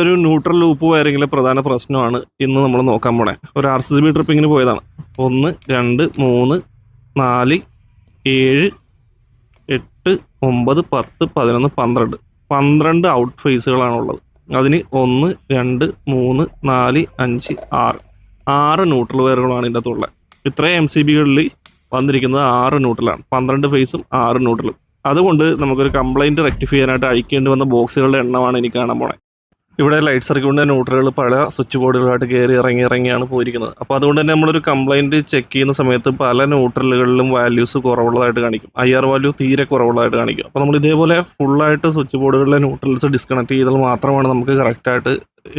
ഒരു neutral loop വയറിങ്ങിലെ പ്രധാന പ്രശ്നമാണ് ഇന്ന് നമ്മൾ നോക്കാൻ പോണേ. ഒരു ആർ സി ബി ട്രിപ്പിങ്ങിന് പോയതാണ്. ഒന്ന് രണ്ട് മൂന്ന് നാല് ഏഴ് എട്ട് ഒമ്പത് പത്ത് പതിനൊന്ന് പന്ത്രണ്ട്. പന്ത്രണ്ട് ഔട്ട് ഫേസുകളാണുള്ളത് അതിന് ഒന്ന് രണ്ട് മൂന്ന് നാല് അഞ്ച് ആറ്. ആറ് ന്യൂട്രൽ വയറുകളാണ് ഇതിന്റെ അകത്തുള്ളത് ഇത്രയും എം സി ബികളിൽ വന്നിരിക്കുന്നത് ആറ് ന്യൂട്രലാണ് പന്ത്രണ്ട് ഫേസും ആറ് ന്യൂട്രലും അതുകൊണ്ട് നമുക്കൊരു കംപ്ലൈന്റ് റെക്ടിഫൈ ചെയ്യാനായിട്ട് അഴിക്കേണ്ടി വന്ന ബോക്സുകളുടെ എണ്ണമാണ് എനിക്ക് കാണാൻ പോണേ. ഇവിടെ ലൈറ്റ് സർക്യൂട്ടിന്റെ ന്യൂട്രലുകൾ പല സ്വിച്ച് ബോർഡുകളായിട്ട് കയറി ഇറങ്ങി ഇറങ്ങിയാണ് പോയിരിക്കുന്നത്. അപ്പോൾ അതുകൊണ്ട് തന്നെ നമ്മളൊരു കംപ്ലയിന്റ് ചെക്ക് ചെയ്യുന്ന സമയത്ത് പല ന്യൂട്രലുകളിലും വാല്യൂസ് കുറവുള്ളതായിട്ട് കാണിക്കും. ഐ ആർ വാല്യൂ തീരെ കുറവുള്ളതായിട്ട് കാണിക്കും. അപ്പോൾ നമ്മൾ ഇതേപോലെ ഫുള്ളായിട്ട് സ്വിച്ച് ബോർഡുകളിലെ ന്യൂട്രൽസ് ഡിസ്കണക്ട് ചെയ്താൽ മാത്രമാണ് നമുക്ക് കറക്റ്റായിട്ട്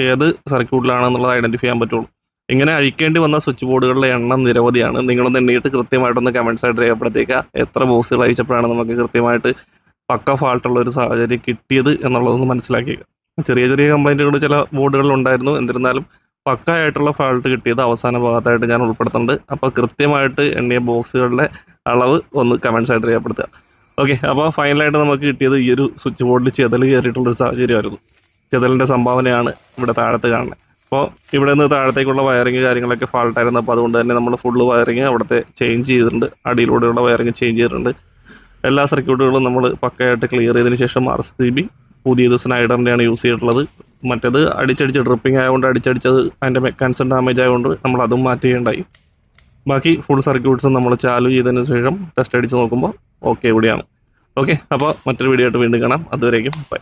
ഏത് സർക്യൂട്ടിലാണെന്നുള്ളത് ഐഡന്റിഫൈ ചെയ്യാൻ പറ്റുള്ളൂ. ഇങ്ങനെ അഴിക്കേണ്ടി വന്ന സ്വിച്ച് ബോർഡുകളുടെ എണ്ണം നിരവധിയാണ്. നിങ്ങളൊന്ന് എണ്ണിയിട്ട് കൃത്യമായിട്ടൊന്ന് കമൻസ് ആയിട്ട് രേഖപ്പെടുത്തിയേക്കുക എത്ര ബോക്സുകൾ അയച്ചപ്പോഴാണ് നമുക്ക് കൃത്യമായിട്ട് പക്ക ഫാൾട്ടുള്ള ഒരു സാഹചര്യം കിട്ടിയത് എന്നുള്ളതൊന്ന് മനസ്സിലാക്കിയേക്കുക ചെറിയ ചെറിയ കംപ്ലൈന്റുകൾ ചില ബോർഡുകളിൽ ഉണ്ടായിരുന്നു എന്നിരുന്നാലും പക്കായിട്ടുള്ള ഫാൾട്ട് കിട്ടിയത് അവസാന ഭാഗത്തായിട്ട് ഞാൻ ഉൾപ്പെടുത്തുന്നുണ്ട്. അപ്പോൾ കൃത്യമായിട്ട് എണ്ണിയ ബോക്സുകളുടെ അളവ് ഒന്ന് കമൻസ് ആയിട്ട് രേഖപ്പെടുത്തുക. ഓക്കെ അപ്പോൾ ഫൈനലായിട്ട് നമുക്ക് കിട്ടിയത് ഈ ഒരു സ്വിച്ച് ബോർഡിൽ ചെതൽ കയറിയിട്ടുള്ളൊരു സാഹചര്യമായിരുന്നു. ചെതലിന്റെ സംഭാവനയാണ് ഇവിടെ താഴത്ത് കാണുന്നത്. അപ്പോൾ ഇവിടെ നിന്ന് താഴത്തേക്കുള്ള വയറിങ് കാര്യങ്ങളൊക്കെ ഫാൾട്ടായിരുന്നു. അപ്പോൾ അതുകൊണ്ട് തന്നെ നമ്മൾ ഫുള്ള് വയറിങ് അവിടുത്തെ ചേഞ്ച് ചെയ്തിട്ടുണ്ട്. അടിയിലൂടെയുള്ള വയറിങ് ചേഞ്ച് ചെയ്തിട്ടുണ്ട്. എല്ലാ സർക്യൂട്ടുകളും നമ്മൾ പക്കയായിട്ട് ക്ലിയർ ചെയ്തതിന് ശേഷം ആർ സി ബി പുതിയത് സ്നൈഡറിന്റെയാണ് യൂസ് ചെയ്തിട്ടുള്ളത്. മറ്റേത് അടിച്ചടിച്ച് ഡ്രിപ്പിംഗ് ആയതുകൊണ്ട് അടിച്ചടിച്ചത് അതിന്റെ മെക്കാൻസൺ ഡാമേജ് ആയതുകൊണ്ട് നമ്മൾ അതും മാറ്റുകയുണ്ടായി. ബാക്കി ഫുൾ സർക്യൂട്ട്സ് നമ്മൾ ചാലു ചെയ്തതിന് ശേഷം ടെസ്റ്റ് അടിച്ച് നോക്കുമ്പോൾ ഓക്കെ ഇവിടെയാണ്. ഓക്കെ അപ്പോൾ മറ്റൊരു വീഡിയോ ആയിട്ട് വീണ്ടും കാണാം. അതുവരേക്കും ബൈ